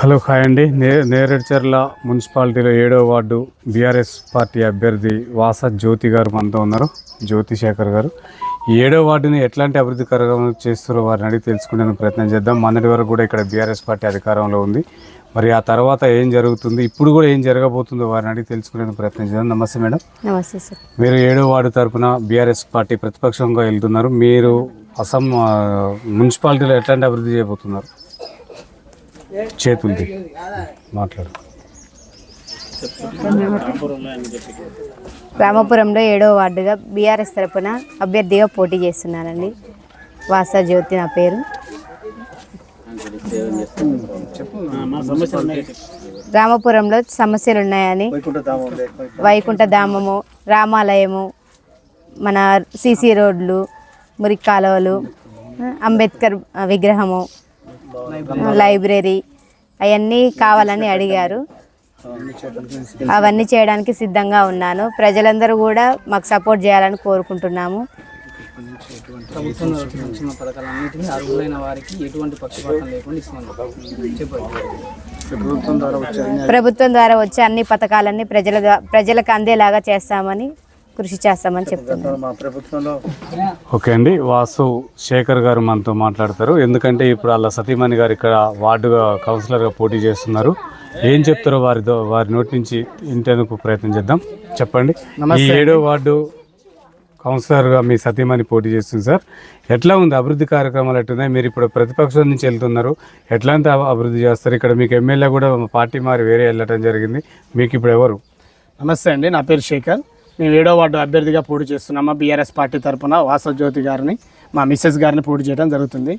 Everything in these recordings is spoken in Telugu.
హలో హాయ్ అండి. నే నేరేడ్చర్ల మున్సిపాలిటీలో ఏడో వార్డు బీఆర్ఎస్ పార్టీ అభ్యర్థి వాస జ్యోతి గారు మనతో ఉన్నారు. జ్యోతి శేఖర్ గారు. ఈ ఏడో వార్డుని ఎట్లాంటి అభివృద్ధి కార్యక్రమాలు చేస్తారో వారిని అడిగి తెలుసుకునే ప్రయత్నం చేద్దాం. మొన్నటి వరకు కూడా ఇక్కడ బీఆర్ఎస్ పార్టీ అధికారంలో ఉంది. మరి ఆ తర్వాత ఏం జరుగుతుంది ఇప్పుడు కూడా ఏం జరగబోతుందో వారిని అడిగి తెలుసుకునే ప్రయత్నం చేద్దాం. నమస్తే మేడం. నమస్తే సార్. మీరు ఏడో వార్డు తరపున బీఆర్ఎస్ పార్టీ ప్రతిపక్షంగా వెళ్తున్నారు. మీరు అసం ఆ, మున్సిపాలిటీలో ఎట్లాంటి అభివృద్ధి చేయబోతున్నారు? చేతులది మాట్లాడు. రామపురంలో ఏడవ వార్డుగా బీఆర్ఎస్ తరపున అభ్యర్థిగా పోటీ చేస్తున్నానండి. వాసా జ్యోతి నా పేరు. రామపురంలో సమస్యలు ఉన్నాయని వైకుంఠ ధామము రామాలయము మన సీసీ రోడ్లు మురికి కాలువలు అంబేద్కర్ విగ్రహము లైబ్రరీ అవన్నీ కావాలని అడిగారు. అవన్నీ చేయడానికి సిద్ధంగా ఉన్నాను. ప్రజలందరూ కూడా మాకు సపోర్ట్ చేయాలని కోరుకుంటున్నాము. ప్రభుత్వం ద్వారా వచ్చే అన్ని పథకాలన్నీ ప్రజల ప్రజలకు అందేలాగా చేస్తామని కృషి చేస్తామని చెప్తున్నాను ప్రభుత్వంలో ఓకే అండి వాసు శేఖర్ గారు మనతో మాట్లాడతారు. ఎందుకంటే ఇప్పుడు వాళ్ళ సతీమణి గారు ఇక్కడ వార్డుగా కౌన్సిలర్గా పోటీ చేస్తున్నారు. ఏం చెప్తారో వారి దో- వారి నోటి నుంచి ఇంటేందుకు ప్రయత్నం చేద్దాం. చెప్పండి. ఈ ఏడో వార్డు కౌన్సిలర్గా మీ సతీమణి పోటీ చేస్తుంది సార్. ఎట్లా ఉంది అభివృద్ధి కార్యక్రమాలు ఎట్లున్నాయి? మీరు ఇప్పుడు ప్రతిపక్షం నుంచి వెళ్తున్నారు. ఎట్లాంటి అభ- అభివృద్ధి చేస్తారు? ఇక్కడ మీకు ఎమ్మెల్యే కూడా పార్టీ మారి వేరే వెళ్ళటం జరిగింది. మీకు ఇప్పుడు ఎవరు? నమస్తే అండి నా పేరు శేఖర్. మేము ఏడో వార్డు అభ్యర్థిగా పోటీ చేస్తున్నాము? బీఆర్ఎస్ పార్టీ తరఫున వాసజ్యోతి గారిని మా మిస్సెస్ గారిని పోటీ చేయడం జరుగుతుంది.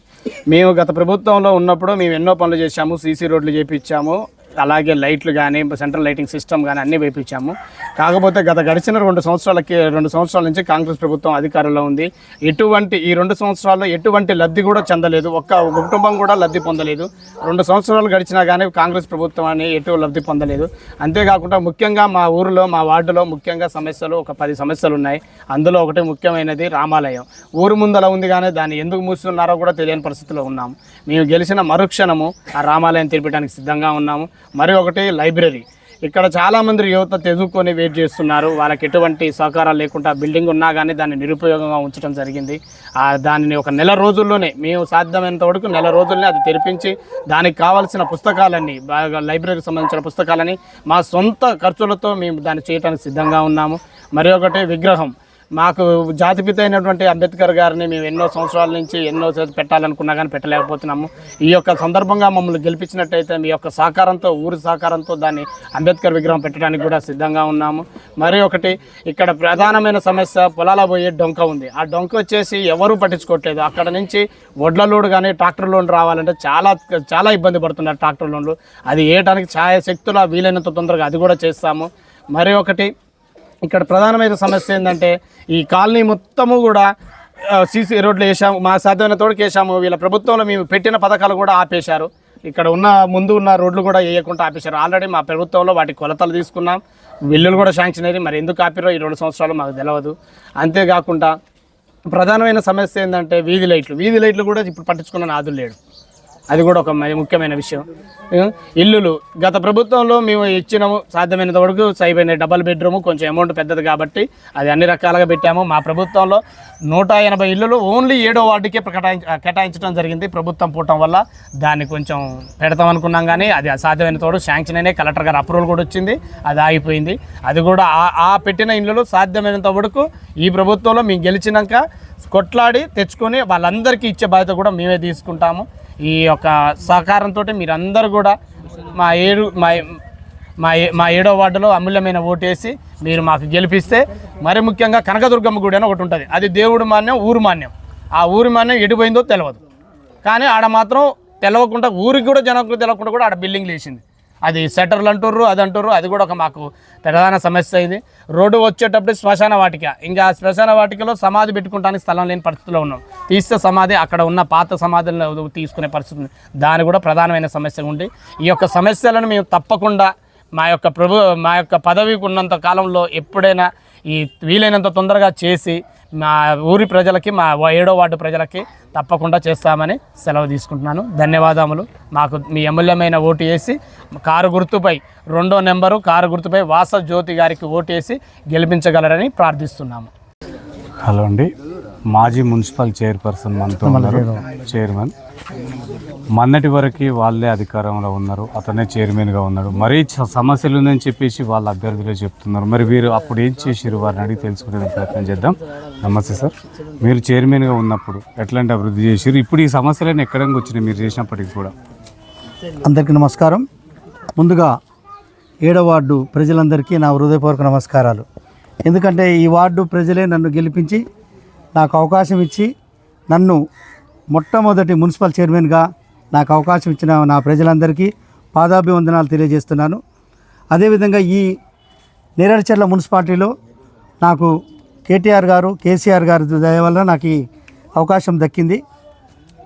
మేము గత ప్రభుత్వంలో ఉన్నప్పుడు మేము ఎన్నో పనులు చేశాము సీసీ రోడ్లు చేయించాము అలాగే లైట్లు కానీ సెంట్రల్ లైటింగ్ సిస్టమ్ కానీ అన్నీ వేయించాము కాకపోతే గత గడిచిన రెండు సంవత్సరాలకి రెండు సంవత్సరాల నుంచి కాంగ్రెస్ ప్రభుత్వం అధికారంలో ఉంది. ఎటువంటి ఈ రెండు సంవత్సరాల్లో ఎటువంటి లబ్ధి కూడా చెందలేదు. ఒక్క ఒక కుటుంబం కూడా లబ్ధి పొందలేదు. రెండు సంవత్సరాలు గడిచినా కానీ కాంగ్రెస్ ప్రభుత్వం అని ఎటు లబ్ధి పొందలేదు. అంతేకాకుండా ముఖ్యంగా మా ఊరిలో మా వార్డులో ముఖ్యంగా సమస్యలు ఒక పది సమస్యలు ఉన్నాయి. అందులో ఒకటి ముఖ్యమైనది రామాలయం. ఊరు ముందల ఉంది కానీ దాన్ని ఎందుకు మూస్తున్నారో కూడా తెలియని పరిస్థితిలో ఉన్నాము. మేము గెలిచిన మరుక్షణము ఆ రామాలయం తెరిపడానికి సిద్ధంగా ఉన్నాము. మరి ఒకటి లైబ్రరీ. ఇక్కడ చాలామంది యువత తెదుకొని వెయిట్ చేస్తున్నారు. వాళ్ళకి ఎటువంటి సహకారాలు లేకుండా బిల్డింగ్ ఉన్నా కానీ దాన్ని నిరుపయోగంగా ఉంచడం జరిగింది. దానిని ఒక నెల రోజుల్లోనే మేము సాధ్యమైనంత వరకు నెల రోజుల్లోనే అది తెరిపించి దానికి కావాల్సిన పుస్తకాలన్నీ బాగా లైబ్రరీకి సంబంధించిన పుస్తకాలని మా సొంత ఖర్చులతో మేము దాన్ని చేయడానికి సిద్ధంగా ఉన్నాము. మరి ఒకటి విగ్రహం. మాకు జాతిపిత అయినటువంటి అంబేద్కర్ గారిని మేము ఎన్నో సంవత్సరాల నుంచి ఎన్నో పెట్టాలనుకున్నా కానీ పెట్టలేకపోతున్నాము. ఈ యొక్క సందర్భంగా మమ్మల్ని గెలిపించినట్టయితే మీ యొక్క సహకారంతో ఊరి సహకారంతో దాన్ని అంబేద్కర్ విగ్రహం పెట్టడానికి కూడా సిద్ధంగా ఉన్నాము. మరి ఒకటి ఇక్కడ ప్రధానమైన సమస్య పొలాల పోయే డొంక ఉంది. ఆ డొంక వచ్చేసి ఎవరూ పట్టించుకోవట్లేదు. అక్కడ నుంచి వడ్ల లోడ్ కానీ ట్రాక్టర్ లోన్ రావాలంటే చాలా చాలా ఇబ్బంది పడుతున్నారు ట్రాక్టర్ లోన్లు అది వేయడానికి ఛాయ వీలైనంత తొందరగా అది కూడా చేస్తాము. మరి ఒకటి ఇక్కడ ప్రధానమైన సమస్య ఏంటంటే ఈ కాలనీ మొత్తము కూడా సీసీ రోడ్లు వేసాము మా సాధ్యమైన తోడుకు వేసాము వీళ్ళ ప్రభుత్వంలో మేము పెట్టిన పథకాలు కూడా ఆపేశారు. ఇక్కడ ఉన్న ముందు ఉన్న రోడ్లు కూడా వేయకుండా ఆపేశారు. ఆల్రెడీ మా ప్రభుత్వంలో వాటి కొలతలు తీసుకున్నాం. బిల్లులు కూడా శాంక్షన్ అయ్యి మరి ఎందుకు ఆపిరో ఈ రెండు సంవత్సరాలు మాకు తెలియదు అంతేకాకుండా ప్రధానమైన సమస్య ఏంటంటే వీధి లైట్లు. వీధి లైట్లు కూడా ఇప్పుడు పట్టించుకున్న నాదులు లేడు. అది కూడా ఒక మ- ముఖ్యమైన విషయం. ఇల్లులు గత ప్రభుత్వంలో మేము ఇచ్చినాము సాధ్యమైనంత వరకు సైబైన డబల్ బెడ్రూమ్ కొంచెం అమౌంట్ పెద్దది కాబట్టి అది అన్ని రకాలుగా పెట్టాము. మా ప్రభుత్వంలో నూట ఎనభై ఇల్లులు ఓన్లీ ఏడో వార్డుకే కేటాయించ కేటాయించడం జరిగింది ప్రభుత్వం పూటం వల్ల. దాన్ని కొంచెం పెడతాం అనుకున్నాం కానీ అది సాధ్యమైనంత తోడు శాంక్షన్ అయినా కలెక్టర్ గారు అప్రూవల్ కూడా వచ్చింది. అది ఆగిపోయింది. అది కూడా ఆ- ఆ పెట్టిన ఇల్లులు సాధ్యమైనంత వరకు ఈ ప్రభుత్వంలో మేము గెలిచినాక కొట్లాడి తెచ్చుకొని వాళ్ళందరికీ ఇచ్చే బాధ్యత కూడా మేమే తీసుకుంటాము. ఈ యొక్క సహకారంతో మీరందరూ కూడా మా ఏడు మా మా మా ఏడో వార్డులో అమూల్యమైన ఓటేసి మీరు మాకు గెలిపిస్తే మరి ముఖ్యంగా కనకదుర్గమ్మ గుడి అని ఒకటి ఉంటుంది. అది దేవుడు మాన్యం ఊరు మాన్యం. ఆ ఊరి మాన్యం ఎడిపోయిందో తెలియదు కానీ ఆడ మాత్రం తెలవకుండా ఊరికి కూడా జనాలకు తెలవకుండా కూడా ఆడ బిల్డింగ్ వేసింది. అది సెటర్లు అంటుర్రు అది అంటుర్రు అది కూడా ఒక మాకు ప్రధాన సమస్య అయింది రోడ్డు వచ్చేటప్పుడు శ్మశాన వాటిక. ఇంకా శ్మశాన వాటికలో సమాధి పెట్టుకోవడానికి స్థలం లేని పరిస్థితిలో ఉన్నాం. తీస్తే సమాధి అక్కడ ఉన్న పాత సమాధులను తీసుకునే పరిస్థితి ఉంది. దాని కూడా ప్రధానమైన సమస్య ఉంది. ఈ యొక్క సమస్యలను మేము తప్పకుండా మా యొక్క ప్రభు మా యొక్క పదవికి ఉన్నంత కాలంలో ఎప్పుడైనా ఈ వీలైనంత తొందరగా చేసి మా ఊరి ప్రజలకి మా ఏడో వార్డు ప్రజలకి తప్పకుండా చేస్తామని సెలవు తీసుకుంటున్నాను. ధన్యవాదములు. మాకు మీ ఎమ్మెల్యేమైన ఓటు వేసి కారు గుర్తుపై రెండో నెంబరు కారు గుర్తుపై వాస జ్యోతి గారికి ఓటు వేసి గెలిపించగలరని ప్రార్థిస్తున్నాము. హలో అండి. మాజీ మున్సిపల్ చైర్పర్సన్ మనతో చైర్మన్. మొన్నటి వరకు వాళ్ళే అధికారంలో ఉన్నారు. అతనే చైర్మన్గా ఉన్నాడు. మరీ సమస్యలు ఉందని చెప్పేసి వాళ్ళ అభ్యర్థులే చెప్తున్నారు. మరి వీరు అప్పుడు ఏం చేశారు వారిని అడిగి తెలుసుకునే ప్రయత్నం చేద్దాం. నమస్తే సార్. మీరు చైర్మన్గా ఉన్నప్పుడు ఎట్లాంటి అభివృద్ధి చేశారు ఇప్పుడు ఈ సమస్యలను ఎక్కడికి వచ్చినాయి? మీరు చేసినప్పటికీ కూడా. అందరికీ నమస్కారం. ముందుగా ఏడవ వార్డు ప్రజలందరికీ నా హృదయపూర్వక నమస్కారాలు. ఎందుకంటే ఈ వార్డు ప్రజలే నన్ను గెలిపించి నాకు అవకాశం ఇచ్చి నన్ను మొట్టమొదటి మున్సిపల్ చైర్మన్గా నాకు అవకాశం ఇచ్చిన నా ప్రజలందరికీ పాదాభివందనాలు తెలియజేస్తున్నాను. అదేవిధంగా ఈ నేరడిచర్ల మున్సిపాలిటీలో నాకు కేటీఆర్ గారు కేసీఆర్ గారి దయ వల్ల నాకు ఈ అవకాశం దక్కింది.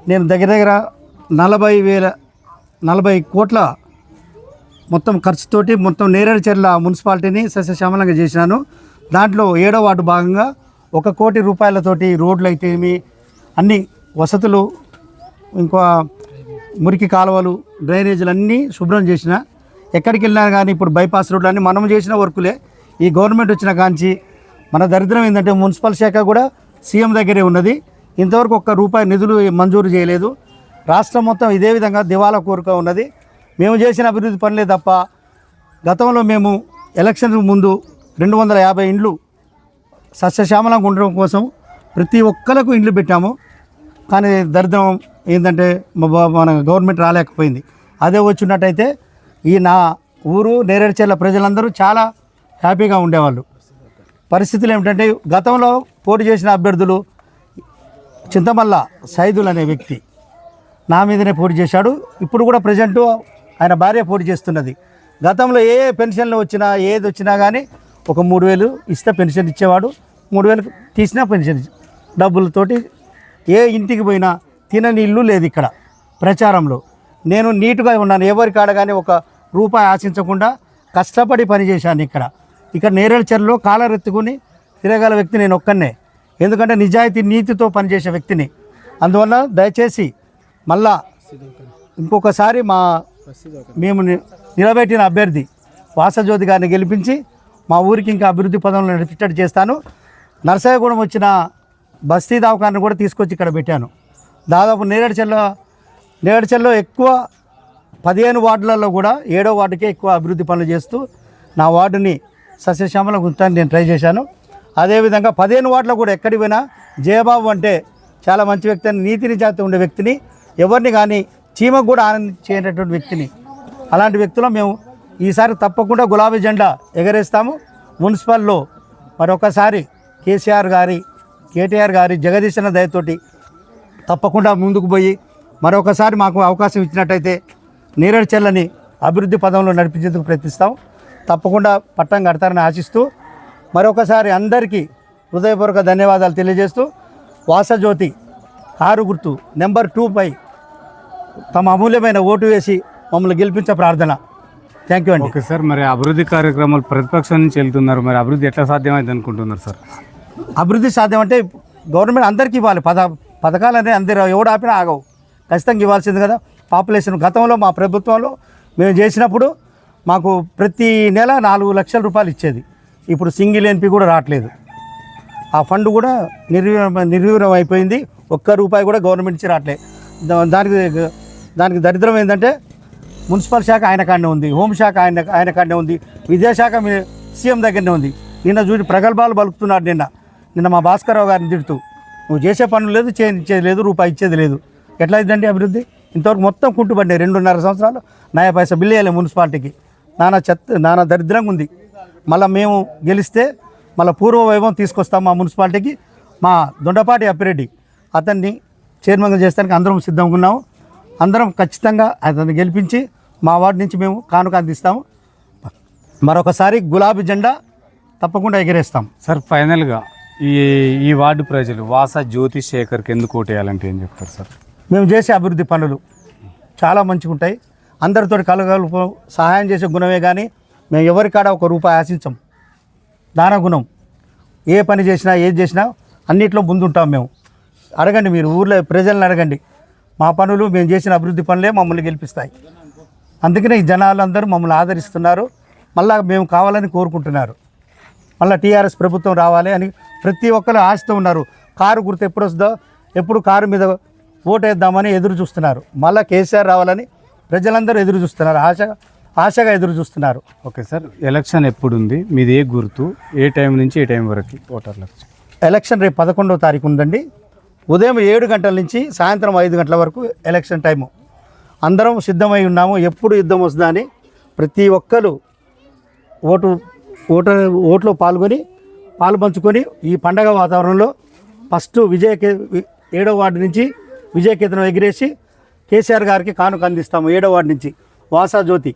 నేను దగ్గర దగ్గర నలభై వేల నలభై కోట్ల మొత్తం ఖర్చుతోటి మొత్తం నేరేడుచెర్ల మున్సిపాలిటీని సస్యశ్యామలంగా చేసినాను. దాంట్లో ఏడో వార్డు భాగంగా ఒక కోటి రూపాయలతోటి రోడ్లు అయితేమి అన్నీ వసతులు ఇంకా మురికి కాలువలు డ్రైనేజీలు అన్నీ శుభ్రం చేసిన ఎక్కడికి వెళ్ళినా కానీ ఇప్పుడు బైపాస్ రోడ్లు అన్నీ మనం చేసిన వర్కులే. ఈ గవర్నమెంట్ వచ్చిన కాంచి మన దరిద్రం ఏంటంటే మున్సిపల్ శాఖ కూడా సీఎం దగ్గరే ఉన్నది. ఇంతవరకు ఒక్క రూపాయి నిధులు మంజూరు చేయలేదు. రాష్ట్రం మొత్తం ఇదే విధంగా దివాలా కోరిక ఉన్నది. మేము చేసిన అభివృద్ధి పనులే తప్ప గతంలో మేము ఎలక్షన్ ముందు రెండు వందల యాభై ఇండ్లు సస్యశ్యామలంగా ఉండడం కోసం ప్రతి ఒక్కలకు ఇండ్లు పెట్టాము. కానీ దరిద్రం ఏంటంటే మన గవర్నమెంట్ రాలేకపోయింది. అదే వచ్చినట్టయితే ఈ నా ఊరు నేరేడుచెర్ల ప్రజలందరూ చాలా హ్యాపీగా ఉండేవాళ్ళు. పరిస్థితులు ఏమిటంటే గతంలో పోటీ చేసిన అభ్యర్థులు చింతమల్ల సైదుల్ అనే వ్యక్తి నా మీదనే పోటీ చేశాడు. ఇప్పుడు కూడా ప్రజెంట్ ఆయన భార్య పోటీ చేస్తున్నది. గతంలో ఏ పెన్షన్లు వచ్చినా ఏది వచ్చినా కానీ ఒక మూడు వేలు ఇస్తే పెన్షన్ ఇచ్చేవాడు. మూడు వేలు తీసినా పెన్షన్ డబ్బులతోటి ఏ ఇంటికి పోయినా తినని ఇల్లు లేదు ఇక్కడ ప్రచారంలో. నేను నీట్గా ఉన్నాను. ఎవరికి ఆడగానే ఒక రూపాయి ఆశించకుండా కష్టపడి పనిచేశాను ఇక్కడ. ఇక్కడ నేరేడు చెరువులో కాలర్ ఎత్తుకుని తిరగల వ్యక్తి నేను ఒక్కనే. ఎందుకంటే నిజాయితీ నీతితో పనిచేసే వ్యక్తిని. అందువల్ల దయచేసి మళ్ళా ఇంకొకసారి మా మేము నిలబెట్టిన అభ్యర్థి వాసజ్యోతి గారిని గెలిపించి మా ఊరికి ఇంకా అభివృద్ధి పదంలో నడిపించట్టు చేస్తాను. నర్సయ్యగూడెం వచ్చిన బస్తీ దవాఖాను కూడా తీసుకొచ్చి ఇక్కడ పెట్టాను. దాదాపు నేరేడుచెల్లో నేరేడుచెల్లో ఎక్కువ పదిహేను వార్డులలో కూడా ఏడో వార్డుకే ఎక్కువ అభివృద్ధి పనులు చేస్తూ నా వార్డుని సస్యశ్యామల ఉంచడానికి నేను ట్రై చేశాను. అదేవిధంగా పదిహేను వార్డులో కూడా ఎక్కడి పోయినా జయబాబు అంటే చాలా మంచి వ్యక్తి అని నీతి నిజాయితీ ఉండే వ్యక్తిని ఎవరిని కానీ చీమకు కూడా ఆనందించేటటువంటి వ్యక్తిని. అలాంటి వ్యక్తులు మేము ఈసారి తప్పకుండా గులాబీ జెండా ఎగరేస్తాము. మున్సిపల్లో మరొకసారి కేసీఆర్ గారి కేటీఆర్ గారి జగదీశన దయతోటి తప్పకుండా ముందుకు పోయి మరొకసారి మాకు అవకాశం ఇచ్చినట్టయితే నీరడి చెల్లని అభివృద్ధి పదంలో నడిపించేందుకు ప్రయత్నిస్తాం. తప్పకుండా పట్టం కడతారని ఆశిస్తూ మరొకసారి అందరికీ హృదయపూర్వక ధన్యవాదాలు తెలియజేస్తూ వాసజ్యోతి కారు గుర్తు నెంబర్ టూపై తమ అమూల్యమైన ఓటు వేసి మమ్మల్ని గెలిపించే ప్రార్థన. థ్యాంక్ యూ అండి. ఓకే సార్ మరి అభివృద్ధి కార్యక్రమాలు ప్రతిపక్షం నుంచి వెళ్తున్నారు. మరి అభివృద్ధి ఎట్లా సాధ్యమైంది అనుకుంటున్నారు సార్? అభివృద్ధి సాధ్యం అంటే గవర్నమెంట్ అందరికీ ఇవ్వాలి. పద పథకాలు అనేది అందరూ ఎవడు ఆపినా ఆగవు. ఖచ్చితంగా ఇవ్వాల్సింది కదా. పాపులేషన్ గతంలో మా ప్రభుత్వంలో మేము చేసినప్పుడు మాకు ప్రతి నెల నాలుగు లక్షల రూపాయలు ఇచ్చేది. ఇప్పుడు సింగిల్ ఎన్పి కూడా రావట్లేదు. ఆ ఫండ్ కూడా నిర్వీర్యం నిర్వీర్యం అయిపోయింది. ఒక్క రూపాయి కూడా గవర్నమెంట్ నుంచి రావట్లేదు దానికి దానికి దరిద్రం ఏంటంటే మున్సిపల్ శాఖ ఆయన కాడనే ఉంది. హోంశాఖ ఆయన ఆయన కాడనే ఉంది. విద్యాశాఖ సీఎం దగ్గరనే ఉంది. నిన్న చూసి ప్రగల్భాలు పలుకుతున్నాడు నిన్న. నిన్న మా భాస్కరరావు గారిని తిడుతూ నువ్వు చేసే పనులు లేదు చేయించేది లేదు రూపాయి ఇచ్చేది లేదు. ఎట్లా అయిందండి అభివృద్ధి? ఇంతవరకు మొత్తం కుంటుపడ్డాయి రెండున్నర సంవత్సరాలు. నయా పైసా బిల్లు వేయలే మున్సిపాలిటీకి. నానా చెత్త నానా దరిద్రంగా ఉంది. మళ్ళీ మేము గెలిస్తే మళ్ళీ పూర్వ వైభవం తీసుకొస్తాం మా మున్సిపాలిటీకి. మా దొండపాటి అప్పిరెడ్డి అతన్ని చైర్మన్గా చేస్తానికి అందరం సిద్ధంగా ఉన్నాము. అందరం ఖచ్చితంగా అతన్ని గెలిపించి మా వార్డు నుంచి మేము కానుక అందిస్తాము. మరొకసారి గులాబీ జెండా తప్పకుండా ఎగిరేస్తాం. సార్ ఫైనల్గా ఈ ఈ వార్డు ప్రజలు వాస జ్యోతి శేఖర్కి ఎందుకు ఓటేయాలంటే ఏం చెప్తారు సార్? మేము చేసే అభివృద్ధి పనులు చాలా మంచిగా ఉంటాయి అందరితో కలగలుపు సహాయం చేసే గుణమే కానీ మేము ఎవరికాడ ఒక రూపాయి ఆశించం. దాన గుణం. ఏ పని చేసినా ఏది చేసినా అన్నిట్లో ముందుంటాం మేము. అడగండి మీరు ఊర్లో ప్రజలను అడగండి. మా పనులు మేము చేసిన అభివృద్ధి పనులే మమ్మల్ని గెలిపిస్తాయి. అందుకనే ఈ జనాలందరూ మమ్మల్ని ఆదరిస్తున్నారు. మళ్ళా మేము కావాలని కోరుకుంటున్నారు. మళ్ళీ టీఆర్ఎస్ ప్రభుత్వం రావాలి అని ప్రతి ఒక్కరు ఆశతో ఉన్నారు. కారు గుర్తు ఎప్పుడు వస్తుందో ఎప్పుడు కారు మీద ఓటేద్దామని ఎదురు చూస్తున్నారు. మళ్ళీ కేసీఆర్ రావాలని ప్రజలందరూ ఎదురు చూస్తున్నారు. ఆశ ఆశగా ఎదురు చూస్తున్నారు. ఓకే సార్ ఎలక్షన్ ఎప్పుడు ఉంది మీది ఏ గుర్తు? ఏ టైం నుంచి ఏ టైం వరకు ఓటర్లకు ఎలక్షన్ రేపు పదకొండవ తారీఖు ఉందండి. ఉదయం ఏడు గంటల నుంచి సాయంత్రం ఐదు గంటల వరకు ఎలక్షన్ టైము. అందరం సిద్ధమై ఉన్నాము. ఎప్పుడు యుద్ధం వస్తుందా అని ప్రతి ఒక్కరు ఓటు ఓటు ఓట్లో పాల్గొని పాలు పంచుకొని ఈ పండగ వాతావరణంలో ఫస్ట్ విజయ కే ఏడో వార్డు నుంచి విజయకేతనం ఎగిరేసి కేసీఆర్ గారికి కానుక అందిస్తాము ఏడో వార్డు నుంచి. వాసా జ్యోతి.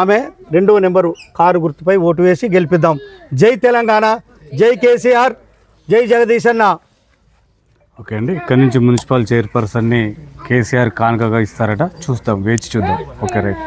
ఆమె రెండవ నెంబరు కారు గుర్తుపై ఓటు వేసి గెలిపిద్దాం. జై తెలంగాణ జై కేసీఆర్ జై జగదీశన్న. అన్న ఓకే అండి ఇక్కడ నుంచి మున్సిపల్ చైర్పర్సన్ని కేసీఆర్ కానుకగా ఇస్తారట. చూస్తాం వేచి చూద్దాం. Okay right.